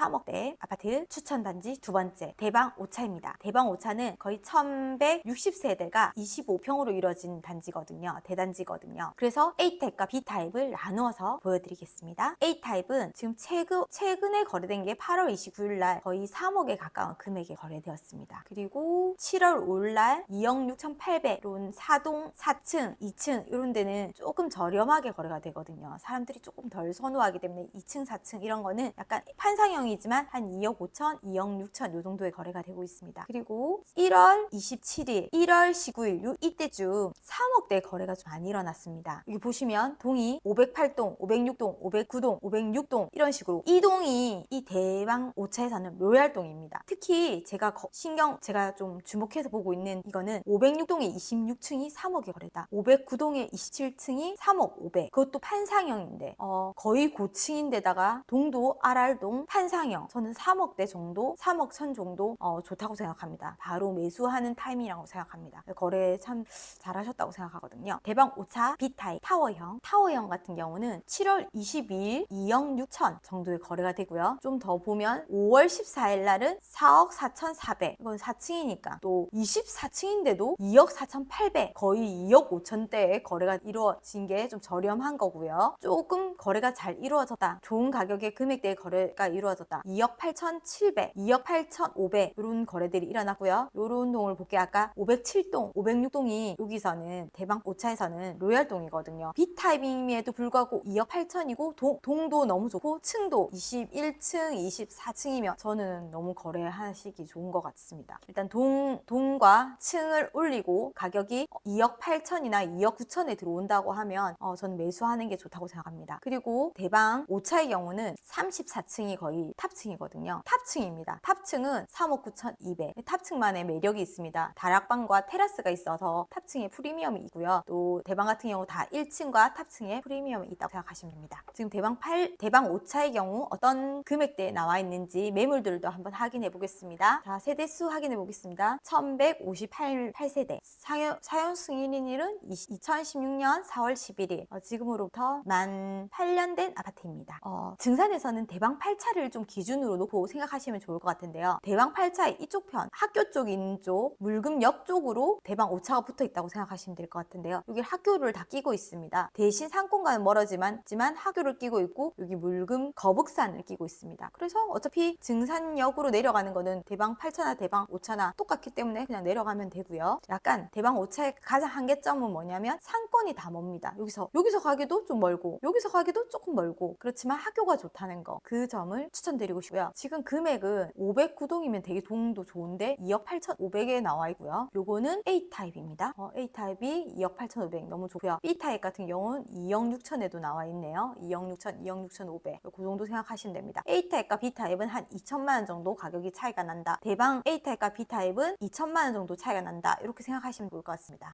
3억대 아파트 추천 단지 두 번째 대방 5차입니다. 대방 5차는 거의 1160세대가 25평으로 이루어진 단지거든요. 대단지거든요. 그래서 A타입과 B타입을 나누어서 보여드리겠습니다. A타입은 지금 최근, 최근에 거래된 게 8월 29일 날 거의 3억에 가까운 금액에 거래되었습니다. 그리고 7월 5일 날 2억 6,800 이런 4동 4층, 2층 이런 데는 조금 저렴하게 거래가 되거든요. 사람들이 조금 덜 선호하기 때문에 2층, 4층 이런 거는 약간 판상형이 지만 한 2억 5천, 2억 6천 요 정도의 거래가 되고 있습니다. 그리고 1월 27일, 1월 19일 요 이때쯤 3억대 거래가 좀 많이 일어났습니다. 여기 보시면 동이 508동, 506동, 509동, 506동 이런 식으로 이 동이 이 대방 5차에서는 로얄동입니다. 특히 제가 거- 신경 제가 좀 주목해서 보고 있는 이거는 506동의 26층이 3억에 거래다. 509동의 27층이 3억 500. 그것도 판상형인데 어, 거의 고층인데다가 동도 RR동 판상 형. 저는 3억대 정도, 3억 천 정도 어, 좋다고 생각합니다. 바로 매수하는 타이밍이라고 생각합니다. 거래 참 잘하셨다고 생각하거든요. 대방 5차 B타입 타워형. 타워형 같은 경우는 7월 22일 2억 6천 정도의 거래가 되고요. 좀 더 보면 5월 14일 날은 4억 4,400. 이건 4층이니까 또 24층인데도 2억 4,800. 거의 2억 5천대의 거래가 이루어진 게 좀 저렴한 거고요. 조금 거래가 잘 이루어졌다. 좋은 가격의 금액대의 거래가 이루어졌다. 2억 8,700, 2억 8,500 이런 거래들이 일어났고요. 요런 동을 볼게요. 아까 507동, 506동이 여기서는 대방 5차에서는 로얄동이거든요. B타입임에도 불구하고 2억 8천이고 동, 도 너무 좋고 층도 21층, 24층이면 저는 너무 거래하시기 좋은 것 같습니다. 일단 동, 동과 층을 올리고 가격이 2억 8천이나 2억 9천에 들어온다고 하면 어, 저는 매수하는 게 좋다고 생각합니다. 그리고 대방 5차의 경우는 34층이 거의 탑층이거든요. 탑층입니다. 탑층은 3억 9천 2백. 탑층만의 매력이 있습니다. 다락방과 테라스가 있어서 탑층에 프리미엄이 있고요. 또 대방 같은 경우 다 1층과 탑층에 프리미엄이 있다고 생각하시면 됩니다. 지금 대방 8, 대방 5차의 경우 어떤 금액대에 나와 있는지 매물들도 한번 확인해 보겠습니다. 자, 세대수 확인해 보겠습니다. 1158세대. 사연, 사연 승인일은 2016년 4월 11일. 어, 지금으로부터 만 8년 된 아파트입니다. 어, 증산에서는 대방 8차를 좀 기준으로 놓고 생각하시면 좋을 것 같은데요. 대방 8차의 이쪽 편, 학교 쪽 있는 쪽, 물금역 쪽으로 대방 5차가 붙어 있다고 생각하시면 될 것 같은데요. 여기 학교를 다 끼고 있습니다. 대신 상권과는 멀어지만 지만 학교를 끼고 있고 여기 물금 거북산을 끼고 있습니다. 그래서 어차피 증산역으로 내려가는 거는 대방 8차나 대방 5차나 똑같기 때문에 그냥 내려가면 되고요. 약간 대방 5차의 가장 한계점은 뭐냐면 상권이 다 멉니다. 여기서 여기서 가기도 좀 멀고 여기서 가기도 조금 멀고 그렇지만 학교가 좋다는 거 그 점을 추천드리고 싶고요. 지금 금액은 509동이면 되게 동도 좋은데 2억 8,500에 나와 있고요. 요거는 A 타입입니다. 어, A 타입이 2억 8,500 너무 좋고요. B 타입 같은 경우는 2억 6천에도 나와 있네요. 2억 6천, 2억 6,500. 그 정도 생각하시면 됩니다. A 타입과 B 타입은 한 2천만 원 정도 가격이 차이가 난다. 대방 A 타입과 B 타입은 2천만 원 정도 차이가 난다. 이렇게 생각하시면 좋을 것 같습니다.